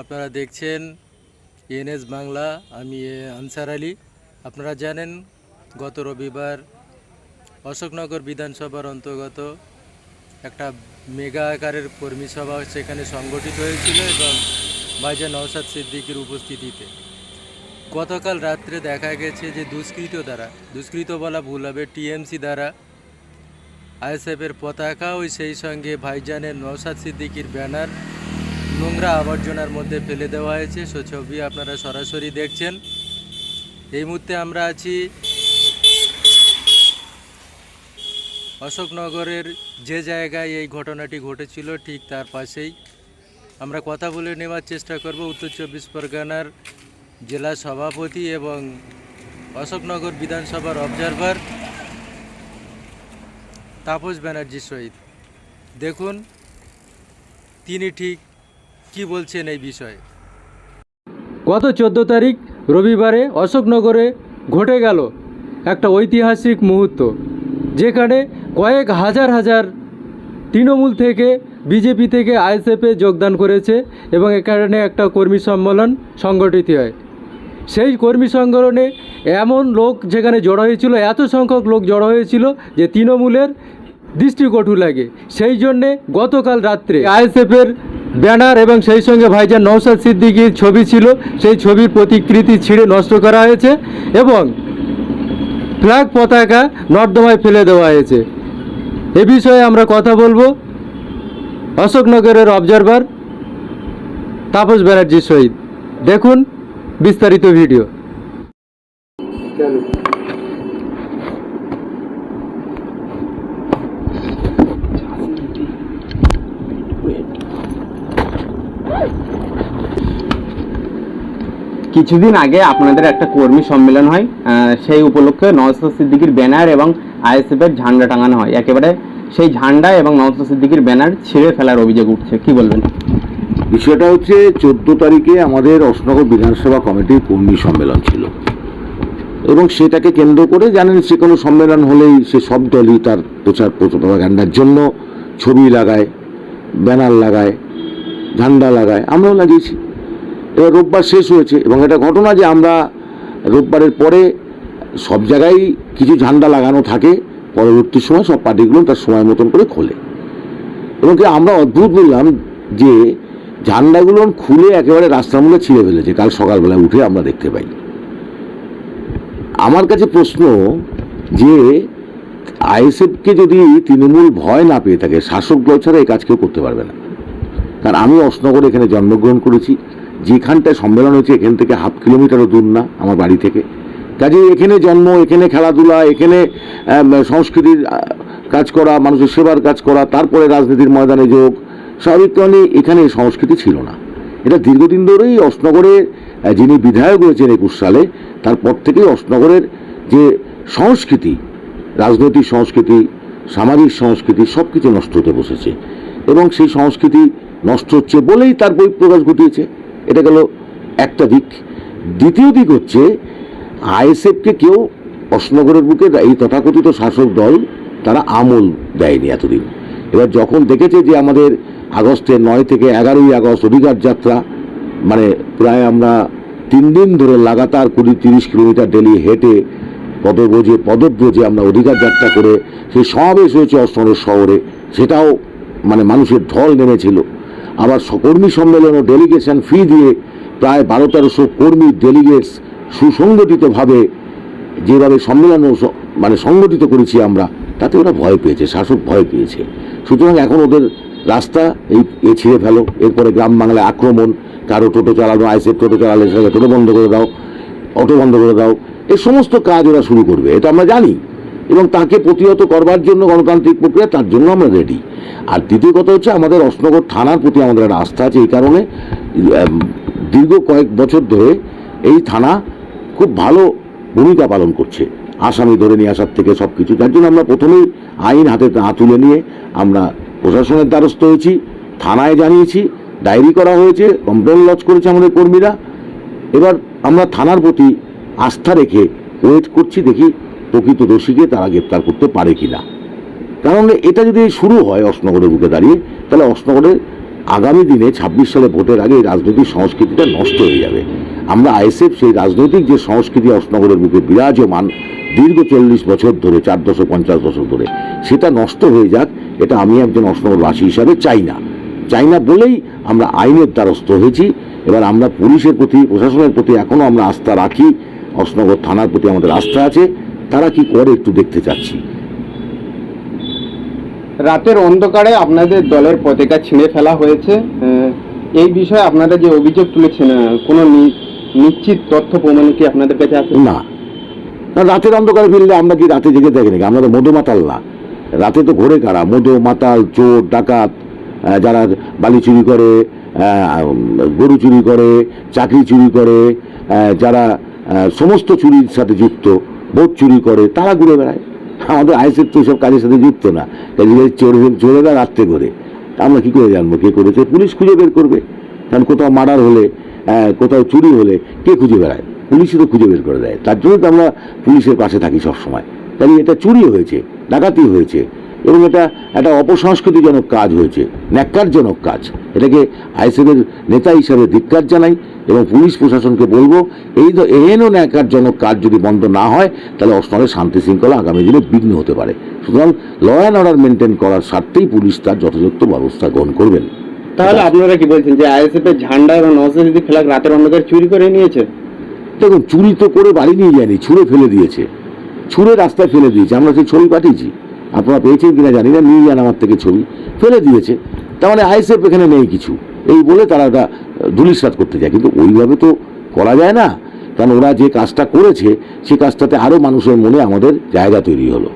আপনারা দেখছেন এনএস বাংলা, আমি আনসার আলী। আপনারা জানেন, গত রবিবার অশোকনগর বিধানসভার অন্তর্গত একটা মেগা আকারের কর্মী সভা সেখানে সংগঠিত হয়েছিল এবং ভাইজান নওশাদ সিদ্দিকির উপস্থিতিতে। গতকাল রাত্রে দেখা গেছে যে দুষ্কৃত দ্বারা, দুষ্কৃত বলা ভুল হবে, টিএমসি দ্বারা আইএসএফের পতাকা ওই সেই সঙ্গে ভাইজানের নওশাদ সিদ্দিকির ব্যানার নোংরা আবর্জনার মধ্যে ফেলে দেওয়া হয়েছে। সে ছবি আপনারা সরাসরি দেখছেন। এই মুহূর্তে আমরা আছি অশোকনগরের যে জায়গায় এই ঘটনাটি ঘটেছিল, ঠিক তার পাশেই। আমরা কথা বলে নেওয়ার চেষ্টা করব উত্তর চব্বিশ পরগনার জেলা সভাপতি এবং অশোকনগর বিধানসভার অবজারভার তাপস ব্যানার্জির সহিত। দেখুন, তিনি ঠিক কি বলছেন এই বিষয়ে? গত চোদ্দ তারিখ রবিবারে অশোকনগরে ঘটে গেল একটা ঐতিহাসিক মুহূর্ত, যেখানে কয়েক হাজার হাজার তৃণমূল থেকে বিজেপি থেকে আইএসএফে যোগদান করেছে এবং এখানে একটা কর্মী সম্মেলন সংগঠিত হয়। সেই কর্মী সংগঠনে এমন লোক যেখানে জড়ো হয়েছিল, এত সংখ্যক লোক জড়ো হয়েছিল যে তৃণমূলের দৃষ্টিকটু লাগে। সেই জন্যে গতকাল রাত্রে আইএসএফের ব্যানার এবং সেই সঙ্গে ভাইজান নৌসাদ সিদ্দিকির ছবি ছিল। সেই ছবির প্রতিকৃতি ছিঁড়ে নষ্ট করা হয়েছে এবং ফ্ল্যাগ পতাকা নর্দমায় ফেলে দেওয়া হয়েছে। এ বিষয়ে আমরা কথা বলব অশোকনগরের অবজারভার তাপস ব্যানার্জির সহিত। দেখুন বিস্তারিত ভিডিও। কিছুদিন আগে আপনাদের একটা কর্মী সম্মেলন হয় সেই উপলক্ষে নওয়াজ সিদ্দিকির ব্যানার এবং আইএসএফ এর ঝান্ডা টাঙানো হয়। একেবারে সেই ঝান্ডা এবং নওয়াজ সিদ্দিকির ব্যানার ছিঁড়ে ফেলার অভিযোগ উঠছে। কি বলবেন? বিষয়টা হচ্ছে, চোদ্দ তারিখে আমাদের অশোকনগর বিধানসভা কমিটির কর্মী সম্মেলন ছিল। এবং সেটাকে কেন্দ্র করে জানেন যে কোনো সম্মেলন হলেই সে সব দলই তার প্রচার প্রপাগান্ডার জন্য ছবি লাগায়, ব্যানার লাগায়, ঝান্ডা লাগায়। আমরাও লাগিয়েছি। এবার রোববার শেষ হয়েছে এবং এটা ঘটনা যে আমরা রোববারের পরে সব জায়গায় কিছু ঝান্ডা লাগানো থাকে, পরবর্তী সময় সব পার্টিগুলো তার সময় মতন করে খোলে। এবং কি আমরা অদ্ভুত বললাম যে ঝান্ডাগুলো খুলে একেবারে রাস্তার মধ্যে ছিঁড়ে ফেলেছে, কাল সকালবেলা উঠে আমরা দেখতে পাই। আমার কাছে প্রশ্ন যে আইএসএফকে যদি তৃণমূল ভয় না পেয়ে থাকে শাসক দল ছাড়া এই কাজ কেউ করতে পারবে না। কারণ আমি অশনগরে এখানে জন্মগ্রহণ করেছি। যেখানটায় সম্মেলন হয়েছে, এখান থেকে হাফ কিলোমিটারও দূর না, আমার বাড়ি থেকে। কাজে এখানে জন্ম, এখানে খেলাধুলা, এখানে সংস্কৃতির কাজ করা, মানুষের সেবার কাজ করা, তারপরে রাজনীতির ময়দানে যোগ, স্বাভাবিক কারণে এখানে সংস্কৃতি ছিল না। এটা দীর্ঘদিন ধরেই অশনগরে যিনি বিধায়ক হয়েছেন একুশ সালে, তারপর থেকেই অশনগরের যে সংস্কৃতি, রাজনৈতিক সংস্কৃতি, সামাজিক সংস্কৃতি সব কিছু নষ্ট হতে বসেছে। এবং সেই সংস্কৃতি নষ্ট হচ্ছে বলেই তার বহিঃপ্রকাশ ঘটিয়েছে। এটা গেল একটা দিক। দ্বিতীয় দিক হচ্ছে, আইএসএফকে কেউ অশনগরের বুকে এই তথাকথিত শাসক দল তারা আমল দেয়নি এতদিন। এবার যখন দেখেছে যে আমাদের আগস্টের নয় থেকে এগারোই আগস্ট অধিকার যাত্রা মানে প্রায় আমরা তিন দিন ধরে লাগাতার কুড়ি তিরিশ কিলোমিটার ডেলি হেঁটে পদব্রজে পদব্রজে আমরা অধিকার যাত্রা করে সেই সমাবেশ হয়েছে অশনগর শহরে, সেটাও মানে মানুষের ঢল নেমেছিল। আবার কর্মী সম্মেলন ও ডেলিগেশন ফি দিয়ে প্রায় বারো তেরোশো কর্মী ডেলিগেটস সুসংগঠিতভাবে যেভাবে সম্মেলন মানে সংগঠিত করেছি আমরা, তাতে ওরা ভয় পেয়েছে, শাসক ভয় পেয়েছে। সুতরাং এখন ওদের রাস্তা এই এ ছিঁড়ে ফেলো, এরপরে গ্রাম বাংলায় আক্রমণ, কারও টোটো চালানো আইসেফ টোটো চালালে সেটা টোটো বন্ধ করে দাও, অটো বন্ধ করে দাও এই সমস্ত কাজ ওরা শুরু করবে, এটা আমরা জানি। এবং তাকে প্রতিহত করবার জন্য গণতান্ত্রিক প্রক্রিয়া, তার জন্য আমরা রেডি আর দ্বিতীয় কথা হচ্ছে, আমাদের অশনগর থানার প্রতি আমাদের একটা আস্থা আছে, এই কারণে দীর্ঘ কয়েক বছর ধরে এই থানা খুব ভালো ভূমিকা পালন করছে, আসামি ধরে নিয়ে আসার থেকে সব কিছু তার জন্য আমরা প্রথমেই আইন হাতে হাত তুলে নিয়ে আমরা প্রশাসনের দ্বারস্থ হয়েছি, থানায় জানিয়েছি, ডায়েরি করা হয়েছে, কমপ্লেন লজ করেছে আমাদের কর্মীরা। এবার আমরা থানার প্রতি আস্থা রেখে ওয়েট করছি, দেখি প্রকৃত দোষীকে তারা গ্রেপ্তার করতে পারে কি না কারণ এটা যদি শুরু হয় অশনগরের বুকে দাঁড়িয়ে, তাহলে অশনগরের আগামী দিনে ছাব্বিশ সালে ভোটের আগে রাজনৈতিক সংস্কৃতিটা নষ্ট হয়ে যাবে। আমরা আইএসএফ সেই রাজনৈতিক যে সংস্কৃতি অশনগরের বুকে বিরাজমান দীর্ঘ চল্লিশ বছর ধরে, চার দশক, পঞ্চাশ বছর ধরে, সেটা নষ্ট হয়ে যাক, এটা আমি একজন অশনগরবাসী হিসাবে চাই না। চাই না বলেই আমরা আইনের দ্বারস্থ হয়েছি। এবার আমরা পুলিশের প্রতি, প্রশাসনের প্রতি এখনও আমরা আস্থা রাখি। অশনগর থানার প্রতি আমাদের আস্থা আছে। তারা কি করে একটু দেখতে চাচ্ছি? রাতের অন্ধকারে আপনাদের দলের পতাকা ছিঁড়ে ফেলা হয়েছে। এই বিষয়ে আপনারা যে অভিযোগ তুলেছেন কোনো নিশ্চিত তথ্য প্রমাণ কি আপনাদের কাছে আছে? না। না, রাতের অন্ধকারে ফিরলে আমরা কি রাতে জেগে থাকি নাকি? আমরা তো মধু মাতাল না। রাতে তো ঘোরে কারা? মধু মাতাল চোর ডাকাত যারা বালি চুরি করে গরু চুরি করে চাকরি চুরি করে যারা সমস্ত চুরির সাথে যুক্ত ভোট চুরি করে, তারা ঘুরে বেড়ায়। আমাদের আইসের তো সব কাজের সাথে যুক্ত না। কাজে চোর চোরেরা রাত্রে করে আমরা কী করে জানব কে করেছে? পুলিশ খুঁজে বের করবে। কারণ কোথাও মার্ডার হলে কোথাও চুরি হলে কে খুঁজে বেড়ায়? পুলিশই তো খুঁজে বের করে দেয়। তার জন্য তো আমরা পুলিশের পাশে থাকি সবসময়। তাই এটা চুরি হয়েছে ডাকাতি হয়েছে। এবং এটা একটা অপসংস্কৃতিজনক কাজ হয়েছে ন্যাক্কারজনক কাজ। এটাকে আইসিএফের নেতা হিসাবে ধিক্কার জানাই এবং পুলিশ প্রশাসনকে বলব এই তো এহেনও ন্যাক্কারজনক কাজ যদি বন্ধ না হয় তাহলে অষ্টমের শান্তি শৃঙ্খলা আগামী দিনে বিঘ্ন হতে পারে। সুতরাং ল অ্যান্ড অর্ডার মেনটেন করার স্বার্থেই পুলিশ তার যথাযথ ব্যবস্থা গ্রহণ করবেন। তাহলে আপনারা কি বলছেন যে আইএসএফ এর ঝান্ডা এবং নওসাদ ফ্ল্যাগ রাতের অন্ধকারে চুরি করে নিয়েছে? দেখুন চুরি তো করে বাড়ি নিয়ে যায়নি ছুঁড়ে ফেলে দিয়েছে। ছুঁড়ে রাস্তায় ফেলে দিয়েছে আমরা সেই ছবি পাঠিয়েছি। আপনারা পেয়েছেন কিনা জানি না নিয়ে যান আমার থেকে ছবি ফেলে দিয়েছে। তার মানে আইএসএফ এখানে নেই কিছু। এই বলে তারা ওটা ধুলিসাত করতে যায়। কিন্তু ওইভাবে তো করা যায় না। কারণ ওরা যে কাজটা করেছে সেই কাজটাতে আরও মানুষের মনে আমাদের জায়গা তৈরি হলো।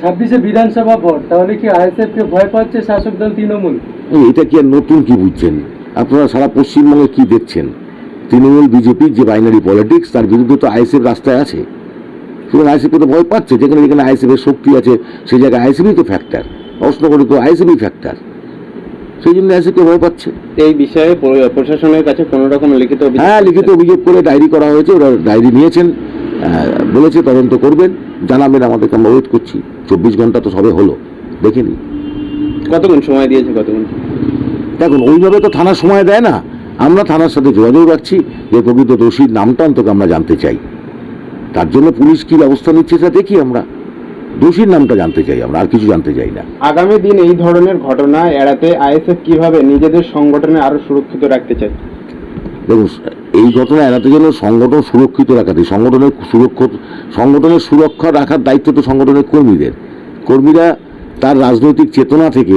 ছাব্বিশে বিধানসভা ভোট তাহলে কি আইএসএফ কে ভয় পাচ্ছে শাসক দল তৃণমূল? এটা কি আর নতুন কি বুঝছেন? আপনারা সারা পশ্চিমবঙ্গে কি দেখছেন? তৃণমূল বিজেপির যে বাইনারি পলিটিক্স তার বিরুদ্ধে তো আইএসএফ রাস্তায় আছে। সুতরাং আইএসএফ তো ভয় পাচ্ছে যেখানে যেখানে আইএসএফ এর শক্তি আছে সেই জায়গায় আইএসএফই তো ফ্যাক্টর অস্ত্রগড়ে তো আইএসএফই ফ্যাক্টর সেই জন্য আইএসএফকে ভয় পাচ্ছে। এই বিষয়ে প্রশাসনের কাছে কোনো রকম লিখিত হ্যাঁ লিখিত অভিযোগ করে ডায়েরি করা হয়েছে ওরা ডায়েরি নিয়েছেন বলেছে তদন্ত করবেন জানাবেন আমাদেরকে আমরা ওয়েট করছি। চব্বিশ ঘণ্টা তো সবে হলো দেখে নিই কতক্ষণ সময় দিয়েছে কতক্ষণ? দেখুন ওইভাবে তো থানা সময় দেয় না। আমরা থানার সাথে যোগাযোগ রাখছি যে প্রকৃত দোষীর নামটা অন্তত আমরা জানতে চাই। তার জন্য পুলিশ কি ব্যবস্থা নিচ্ছে সেটা দেখি আমরা। দোষীর নামটা জানতে চাই আমরা আর কিছু জানতে চাই না। আগামী দিন এই ধরনের ঘটনা এড়াতে আইএসএফ কীভাবে নিজেদের সংগঠনে আরও সুরক্ষিত রাখতে চায়? দেখুন এই ঘটনা এড়াতে জন্য সংগঠন সুরক্ষিত রাখাতে সংগঠনের সুরক্ষা সংগঠনের সুরক্ষা রাখার দায়িত্ব তো সংগঠনের কর্মীদের। কর্মীরা তার রাজনৈতিক চেতনা থেকে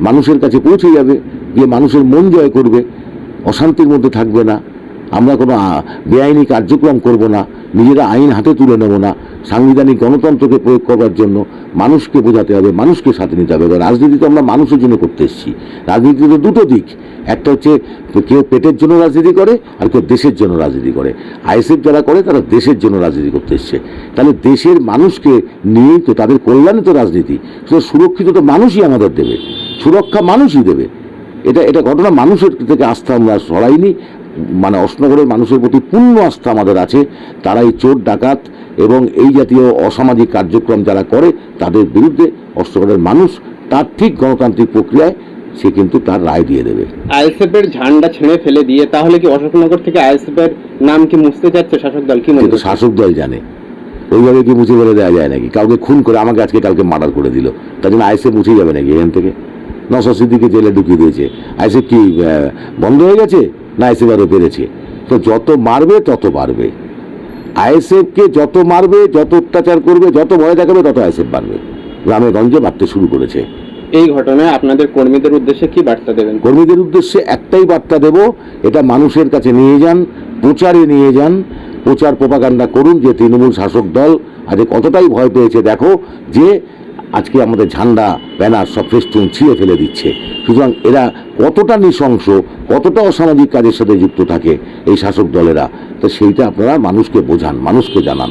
মানুষের কাছে পৌঁছে যাবে গিয়ে মানুষের মন জয় করবে অশান্তির মধ্যে থাকবে না। আমরা কোনো বেআইনি কার্যক্রম করব না। নিজেরা আইন হাতে তুলে নেব না। সাংবিধানিক গণতন্ত্রকে প্রয়োগ করবার জন্য মানুষকে বোঝাতে হবে, মানুষকে সাথে নিতে হবে। রাজনীতি তো আমরা মানুষের জন্য করতে এসেছি। রাজনীতিতে দুটো দিক। একটা হচ্ছে কেউ পেটের জন্য রাজনীতি করে আর কেউ দেশের জন্য রাজনীতি করে। আইএসএফ যারা করে, তারা দেশের জন্য রাজনীতি করতে এসছে। তাহলে দেশের মানুষকে নিয়েই তো তাদের কল্যাণে তো রাজনীতি সুরক্ষিত তো মানুষই আমাদের দেবে। সুরক্ষা মানুষই দেবে। এটা এটা ঘটনা মানুষের থেকে আস্থা আমরা সরাইনি। মানে অশনগরের মানুষের প্রতি পূর্ণ আস্থা আমাদের আছে। তারা এই চোর ডাকাত এবং এই জাতীয় অসামাজিক কার্যক্রম যারা করে তাদের বিরুদ্ধে অশনগরের মানুষ তার ঠিক গণতান্ত্রিক প্রক্রিয়ায় সে কিন্তু তার রায় দিয়ে দেবে। আইএসএফ এর ঝান্ডা ছেড়ে ফেলে দিয়ে তাহলে কি অশোকনগর থেকে আইএসএফ এর নাম কি মুছতে চাচ্ছে শাসক দল কি মনে শাসক দল জানে। ওইভাবে কি মুছে ফেলে দেওয়া যায় নাকি? কাউকে খুন করে আমাকে আজকে কালকে মার্ডার করে দিল। তার জন্য আইসে মুছে যাবে নাকি এখান থেকে? নশো সিদ্দিকে জেলে ঢুকিয়ে দিয়েছে। আইসে কি বন্ধ হয়ে গেছে? না আইসে আরও পেরেছে তো যত মারবে তত বাড়বে। আইএসএফকে যত মারবে যত অত্যাচার করবে যত ভয় দেখাবে তত আইএসএফ বাড়বে। গ্রামে গঞ্জে বাড়তে শুরু করেছে। এই ঘটনায় আপনাদের কর্মীদের উদ্দেশ্যে কি বার্তা দেবেন? কর্মীদের উদ্দেশ্যে একটাই বার্তা দেব এটা মানুষের কাছে নিয়ে যান প্রচারে নিয়ে যান প্রচার প্রপাগান্ডা করুন যে তৃণমূল শাসক দল আজ কতটাই ভয় পেয়েছে দেখো যে আজকে আমাদের ঝান্ডা, ব্যানার সব ফেস্টুন ছিঁড়ে ফেলে দিচ্ছে। সুতরাং এরা কতটা নৃশংস, কতটা অসামাজিক কাজের সাথে যুক্ত থাকে এই শাসক দলেরা, তো সেইটা আপনারা মানুষকে বোঝান, মানুষকে জানান।